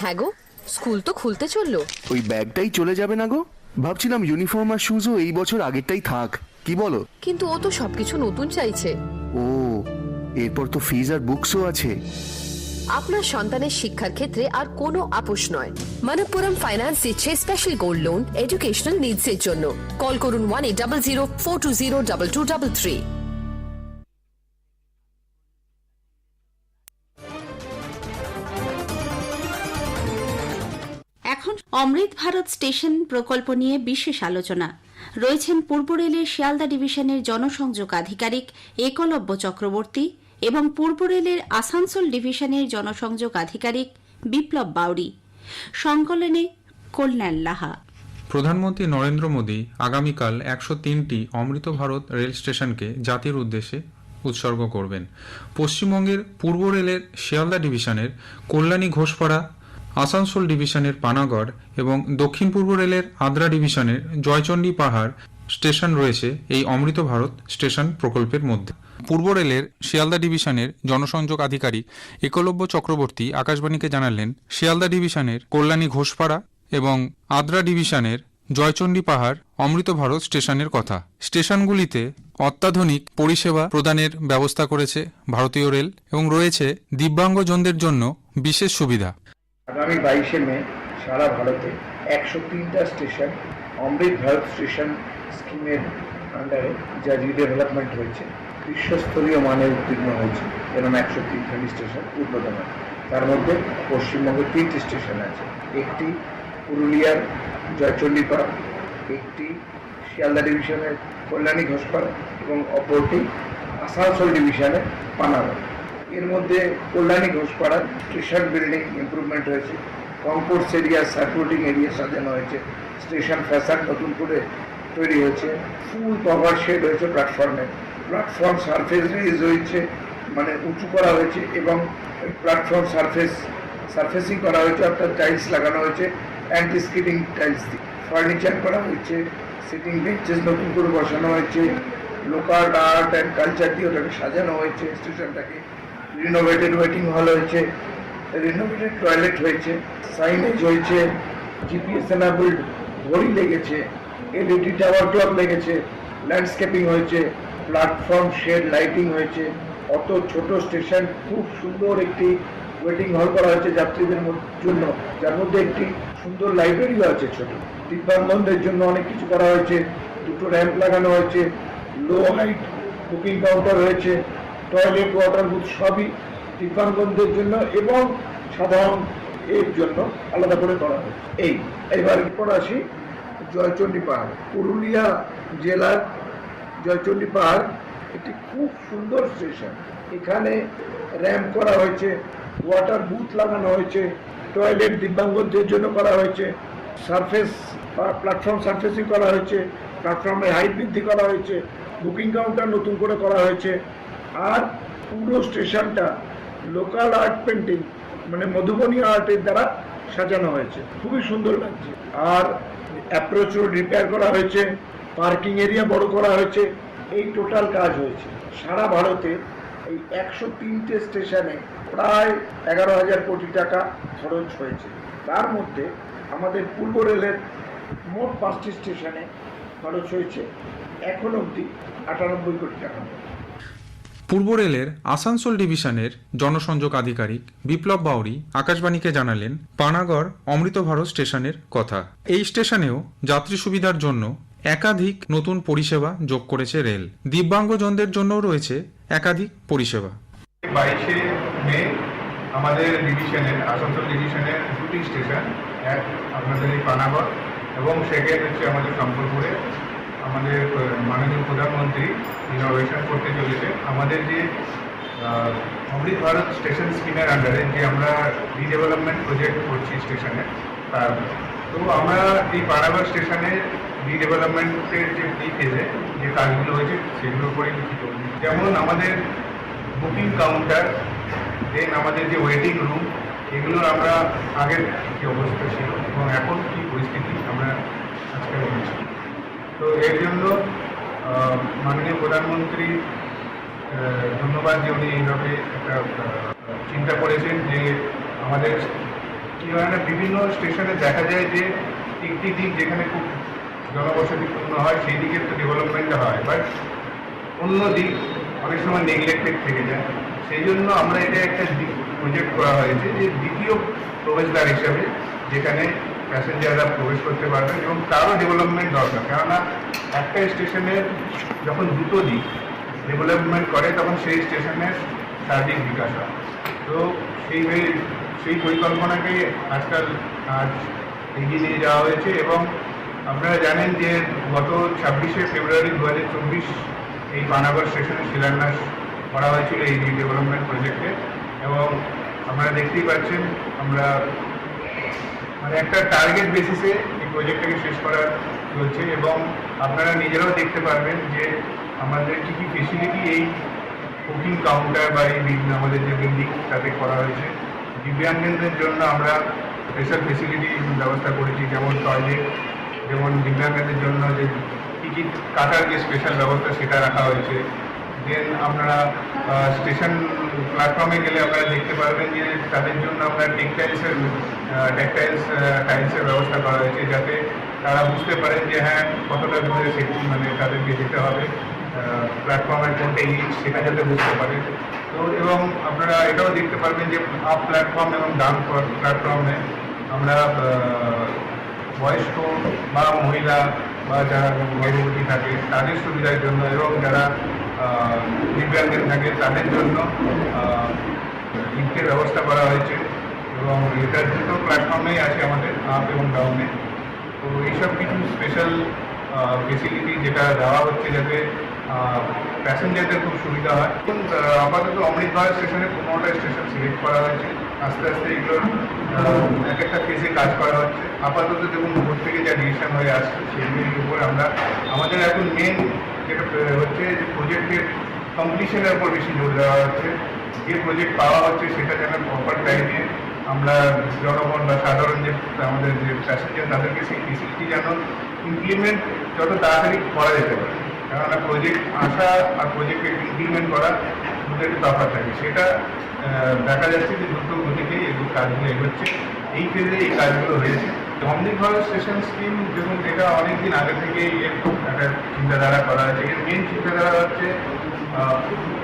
হ্যাঁ গো স্কুল তো খুলতে চলল। ওই ব্যাগটাই চলে যাবে না গো? ভাবছিলাম ইউনিফর্ম আর শুজও এই বছর আগেরটাই থাক। কি বলো? কিন্তু ও তো সবকিছু নতুন চাইছে। ও এরপর তো ফিজ আর বুকসও আছে। আপনার সন্তানের শিক্ষার ক্ষেত্রে আর কোনো আপোষ নয়। মনপ্পুরম ফাইন্যান্স দিচ্ছে special gold loan educational needs এর জন্য। কল করুন one eight double zero four two zero double two double three Amrit Bharat station প্রকল্প নিয়ে বিশেষ আলোচনা। রয়েছেন পূর্ব রেলের শিয়ালদা ডিভিশনের জনসংযোগ আধিকারিক একলব্য চক্রবর্তী এবং পূর্ব রেলের আসানসোল ডিভিশনের জনসংযোগ আধিকারিক বিপ্লব বাউরি সংকলনে কল্যাণ লাহা। প্রধানমন্ত্রী নরেন্দ্র মোদী আগামীকাল একশো তিনটি অমৃত ভারত রেল স্টেশনকে জাতির উদ্দেশ্যে উৎসর্গ করবেন। পশ্চিমবঙ্গের পূর্ব রেলের শিয়ালদা ডিভিশনের কল্যাণী ঘোষপাড়া আসানসোল ডিভিশনের পানাগড় এবং দক্ষিণ পূর্ব রেলের আদ্রা ডিভিশনের জয়চণ্ডী পাহাড় স্টেশন রয়েছে এই অমৃত ভারত স্টেশন প্রকল্পের মধ্যে। পূর্ব রেলের শিয়ালদা ডিভিশনের জনসংযোগ আধিকারিক একলব্য চক্রবর্তী আকাশবাণীকে জানালেন, শিয়ালদা ডিভিশনের কল্যাণী ঘোষপাড়া এবং আদ্রা ডিভিশনের জয়চণ্ডী পাহাড় অমৃত ভারত স্টেশনের কথা। স্টেশনগুলিতে অত্যাধুনিক পরিষেবা প্রদানের ব্যবস্থা করেছে ভারতীয় রেল এবং রয়েছে দিব্যাঙ্গজনদের জন্য বিশেষ সুবিধা। আগামী বাইশে মে সারা ভারতে একশো তিনটা স্টেশন অমৃত ভারত স্টেশন স্কিমের আন্ডারে যা রিডেভেলপমেন্ট হয়েছে, বিশ্বস্তরীয় মানে উত্তীর্ণ হয়েছে এরকম একশো তিনখানি স্টেশন উদ্বোধন হয়। তার মধ্যে পশ্চিমবঙ্গে তিনটি স্টেশন আছে, একটি পুরুলিয়ার জয়চণ্ডীপাড়া, একটি শিয়ালদা ডিভিশনের কল্যাণী ঘোষপাড়া এবং অপরটি আসানসোল ডিভিশনের পানাগড়। এর মধ্যে কল্যাণী ঘোষপাড়ার স্টেশন বিল্ডিং ইমপ্রুভমেন্ট হয়েছে। কনকোর্স এরিয়া সার্কুলেটিং এরিয়া সাজানো হয়েছে। স্টেশন ফ্যাসাড নতুন করে তৈরি হয়েছে। ফুল কভার শেড হয়েছে প্ল্যাটফর্মে প্ল্যাটফর্ম সারফেস রেজ হয়েছে মানে উঁচু করা হয়েছে এবং প্ল্যাটফর্ম সারফেস সারফেসিং করা হয়েছে, অর্থাৎ টাইলস লাগানো হয়েছে। অ্যান্টি স্কিডিং টাইলস দিয়ে ফার্নিচার করা হয়েছে। সিটিং বেঞ্চেস নতুন করে বসানো হয়েছে। লোকাল আর্ট অ্যান্ড কালচার দিয়ে ওটাকে সাজানো হয়েছে স্টেশনটাকে রিনোভেটেড ওয়েটিং হল হয়েছে রিনোভেটেড টয়লেট হয়েছে সাইনেজ হয়েছে জিপিএস এনাবল্ড ঘড়ি লেগেছে এলইডি টাওয়ার ক্লক লেগেছে ল্যান্ডস্কেপিং হয়েছে প্ল্যাটফর্ম শেড লাইটিং হয়েছে, অত ছোট স্টেশন খুব সুন্দর একটি ওয়েটিং হল করা হয়েছে যাত্রীদের জন্য, যার মধ্যে একটি সুন্দর লাইব্রেরিও আছে ছোট। দিব্যাঙ্গনদের জন্য অনেক কিছু করা হয়েছে, দুটো র্যাম্প লাগানো হয়েছে লো হাইট বুকিং কাউন্টার হয়েছে টয়লেট, ওয়াটার বুথ সবই দিব্যাঙ্গনদের জন্য এবং সাধারণ এর জন্য আলাদা করে করা হয়েছে। এই, এবার এরপর আসি জয়চণ্ডী পাহাড়। পুরুলিয়া জেলার জয়চণ্ডী পাহাড় একটি খুব সুন্দর স্টেশন। এখানে র্যাম্প করা হয়েছে, ওয়াটার বুথ লাগানো হয়েছে, টয়লেট দিব্যাঙ্গদের জন্য করা হয়েছে, সারফেস প্ল্যাটফর্ম সারফেসিং করা হয়েছে, প্ল্যাটফর্মে হাইট বৃদ্ধি করা হয়েছে, বুকিং কাউন্টার নতুন করে করা হয়েছে আর পুরো স্টেশনটা লোকাল আর্ট পেন্টিং মানে মধুবনী আর্টের দ্বারা সাজানো হয়েছে। খুবই সুন্দর লাগছে। আর অ্যাপ্রোচ রোড রিপেয়ার করা হয়েছে পার্কিং এরিয়া বড় করা হয়েছে, এই টোটাল কাজ হয়েছে। সারা ভারতে এই একশো তিনটে স্টেশনে প্রায় এগারো হাজার কোটি টাকা খরচ হয়েছে। তার মধ্যে আমাদের পূর্ব রেলের মোট পাঁচটি স্টেশনে খরচ হয়েছে, এখন অবধি আটানব্বই কোটি টাকা। পূর্ব রেলের আসানসোল ডিভিশনের জনসংযোগ আধিকারিক বিপ্লব বাউরি আকাশবাণীকে জানালেন পানাগড় অমৃত ভারত স্টেশনের কথা। এই স্টেশনেও যাত্রী সুবিধার জন্য একাধিক নতুন পরিষেবা যোগ করেছে রেল। দিব্যাঙ্গজনদের জন্যও রয়েছে একাধিক পরিষেবা। বাইশে মে আমাদের ডিভিশনের, আসানসোল ডিভিশনের দুটি স্টেশন, এক আপনাদের এই পানাগড় এবং সেকেন্ড হচ্ছে আমাদের শঙ্করপুরে আমাদের মাননীয় প্রধানমন্ত্রী ইনোভেশন করতে চলেছে। আমাদের যে অমৃত ভারত স্টেশন স্কিমের আন্ডারে যে আমরা রিডেভেলপমেন্ট প্রজেক্ট করছি স্টেশনে তার তো আমরা এই পানাগড় স্টেশনে রিডেভেলপমেন্টের যে ফেজে যে কাজগুলো হয়েছে, সেগুলোর উপরে লিখিত। যেমন আমাদের বুকিং কাউন্টার দেন আমাদের যে ওয়েটিং রুম এগুলোর আমরা আগের কি অবস্থা ছিল এবং এখন কি পরিস্থিতি আমরা আজকে বলছি তো এর জন্য মাননীয় প্রধানমন্ত্রী ধন্যবাদ যে উনি এইভাবে একটা চিন্তা করেছেন যে আমাদের এই ধরনের বিভিন্ন স্টেশনে দেখা যায় যে একটি দিক যেখানে খুব জনবসতিপূর্ণ হয়, সেই দিকে তো ডেভেলপমেন্টটা হয় বাট অন্য দিক অনেক সময় নেগলেক্টেড থেকে যায়। সেই জন্য আমরা এটা একটা প্রজেক্ট করা হয়েছে যে দ্বিতীয় প্রবেশদ্বার হিসাবে যেখানে প্যাসেঞ্জাররা প্রবেশ করতে পারবেন এবং তারও ডেভেলপমেন্ট দরকার। কেননা একটা স্টেশনের যখন দুটো দিক ডেভেলপমেন্ট করে, তখন সেই স্টেশনের সার্বিক বিকাশ হয়। তো সেই সেই পরিকল্পনাকে আজকাল আজ এগিয়ে নিয়ে যাওয়া হয়েছে এবং আপনারা জানেন যে গত ছাব্বিশে ফেব্রুয়ারি দু হাজার চব্বিশ এই পানাগড় স্টেশনে শিলান্যাস করা হয়েছিল এই ডেভেলপমেন্ট প্রজেক্টে এবং আপনারা দেখতেই পাচ্ছেন, আমরা মানে একটা টার্গেট বেসিসে এই প্রজেক্টটাকে শেষ করা চলছে এবং আপনারা নিজেরাও দেখতে পারবেন যে আমাদের কী কী ফেসিলিটি এই বুকিং কাউন্টার বা এই বিল- আমাদের যে বিল্ডিং তাতে করা হয়েছে। দিব্যাঙ্গদের জন্য আমরা স্পেশাল ফেসিলিটি ব্যবস্থা করেছি, যেমন টয়লেট যেমন দিব্যাঙ্গদের জন্য যে টিকিট কাটার যে স্পেশাল ব্যবস্থা সেটা রাখা হয়েছে। দেন আপনারা স্টেশন প্ল্যাটফর্মে গেলে আপনারা দেখতে পারবেন যে তাদের জন্য আমরা টেকটাইলসের টেকটাইলস টাইলসের ব্যবস্থা করা হয়েছে যাতে তারা বুঝতে পারেন যে হ্যাঁ কতটা দূরে সেটি মানে তাদেরকে যেতে হবে প্ল্যাটফর্মের কোনটা ইট সেটা যাতে বুঝতে পারে তো এবং আপনারা এটাও দেখতে পারবেন যে আপ প্ল্যাটফর্ম এবং ডাউন প্ল্যাটফর্মে আমরা আহ, বয়স্ক বা মহিলা বা যারা গর্ভবতী থাকে তাদের সুবিধার জন্য এবং যারা আহ, দিব্যাঙ্গের থাকে, তাদের জন্য লিফটের ব্যবস্থা করা হয়েছে এবং এটা দুটো প্ল্যাটফর্মেই আছে আমাদের আপ এবং ডাউনে তো এইসব কিছু স্পেশাল ফেসিলিটি যেটা দেওয়া হচ্ছে যাতে প্যাসেঞ্জারদের খুব সুবিধা হয়। আপাতত অমৃতভারত স্টেশনে পনেরোটা স্টেশন সিলেক্ট করা হয়েছে। আস্তে আস্তে এগুলোর এক একটা ফেসে কাজ করা হচ্ছে। আপাতত দেখুন, উপর থেকে যা ডিসিশন হয়ে আসছে সেগুলির উপর আমরা, আমাদের এখন মেন যেটা হচ্ছে যে প্রজেক্টের কমপ্লিশনের উপর বেশি জোর দেওয়া হচ্ছে। যে প্রজেক্ট পাওয়া হচ্ছে, সেটা যেন প্রপার টাইমে আমরা জনগণ বা সাধারণ যে আমাদের যে প্যাসেঞ্জার তাদেরকে সেই ফেসিলিটি যেন ইমপ্লিমেন্ট যত তাড়াতাড়ি করা যেতে পারে। কেননা প্রজেক্ট আসা আর প্রজেক্টকে ইমপ্লিমেন্ট করা, দুটো একটু তফাৎ থাকে। সেটা দেখা যাচ্ছে যে এগুলো কাজগুলো এগোচ্ছে। এই ফেজে এই কাজগুলো হয়েছে। অমৃত ভারত স্টেশন স্কিম দেখুন এটা অনেকদিন আগে থেকেই একটা চিন্তাধারা করা হয়েছে। এর মেন চিন্তাধারা হচ্ছে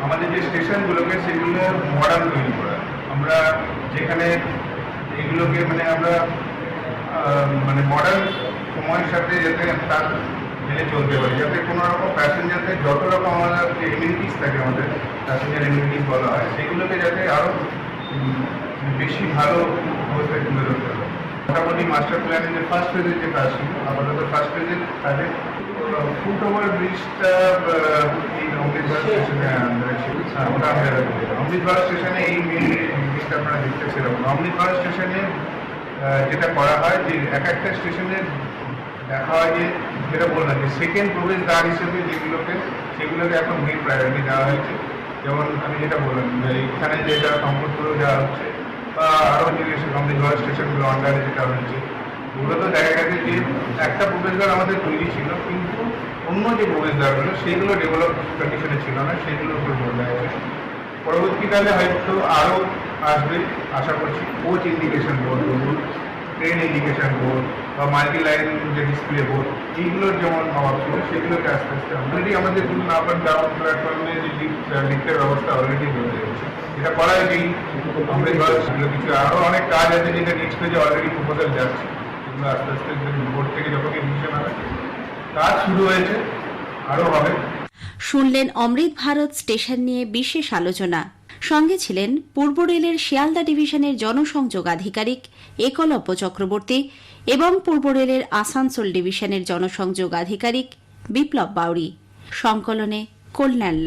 আমাদের যে স্টেশনগুলোকে সেগুলো মডার্ন তৈরি করা। আমরা যেখানে এগুলোকে মানে আমরা মানে মডার্ন সময়ের সাথে যাতে তার মেনে চলতে পারি। যাতে কোনো রকম প্যাসেঞ্জারদের যত রকম আমাদের যে এমিউনিটিস থাকে আমাদের প্যাসেঞ্জার এমিউনিটিস বলা হয়, সেগুলোকে যাতে আরও বেশি ভালো অবস্থায় তুলে ধরতে হবে। মোটামুটি মাস্টার প্ল্যানের যে ফার্স্ট ফেজের যে কাজ ছিল আপাতত ফার্স্ট ফেজের কাজে ফুট ওভার ব্রিজটা এই অমৃতভারত স্টেশনে আন্ডারে ছিল হ্যাঁ, ওটা আন্ডারে স্টেশনে এই জিনিসটা আপনারা দেখতে সেরকম। অমৃতভারত স্টেশনে যেটা করা হয় যে এক একটা স্টেশনে দেখা হয় যে যেটা বললাম যে সেকেন্ড প্রবেশদ্বার হিসেবে যেগুলোকে সেগুলোকে এখন মেন প্রায়োরিটি দেওয়া হয়েছে। যেমন আমি যেটা বললাম যে এখানে যেটা সম্পদগুলো দেওয়া হচ্ছে বা আরও যে অমৃতভারত স্টেশনগুলো আন্ডারে যেটা হচ্ছে ওগুলো তো দেখা গেছে যে একটা প্রবেশদ্বার আমাদের তৈরি ছিল, কিন্তু অন্য যে প্রবেশদ্বারগুলো, সেগুলো ডেভেলপ কন্ডিশনে ছিল না সেগুলোর উপর জোর দেওয়া হয়েছে পরবর্তীকালে হয়তো আরও আসবে, আশা করছি কোচ ইন্ডিকেশন বলুন ট্রেন ইন্ডিকেশন বোর্ড বা মাল্টি লাইন যে ডিসপ্লে বোর্ড এইগুলোর যেমন অভাব ছিল সেগুলোকে আস্তে আস্তে অলরেডি আমাদের ধরুন অ্যান্ড ডাউন প্ল্যাটফর্মে যে লিফটের ব্যবস্থা অলরেডি হয়ে এটা করা হয়েছেই অমৃতভারত সেগুলো কিছু আরও অনেক কাজ আছে যেটা নেক্সট পেজে অলরেডি প্রপোজাল যাচ্ছে। সেগুলো আস্তে আস্তে বোর্ড থেকে যখন ডিসিশন হবে, কাজ শুরু হয়েছে আরও হবে। শুনলেন অমৃত ভারত স্টেশন নিয়ে বিশেষ আলোচনা। সঙ্গে ছিলেন পূর্ব রেলের শিয়ালদা ডিভিশনের জনসংযোগ আধিকারিক একলব্য চক্রবর্তী এবং পূর্ব রেলের আসানসোল ডিভিশনের জনসংযোগ আধিকারিক বিপ্লব বাউরি সংকলনে কল্যাণ।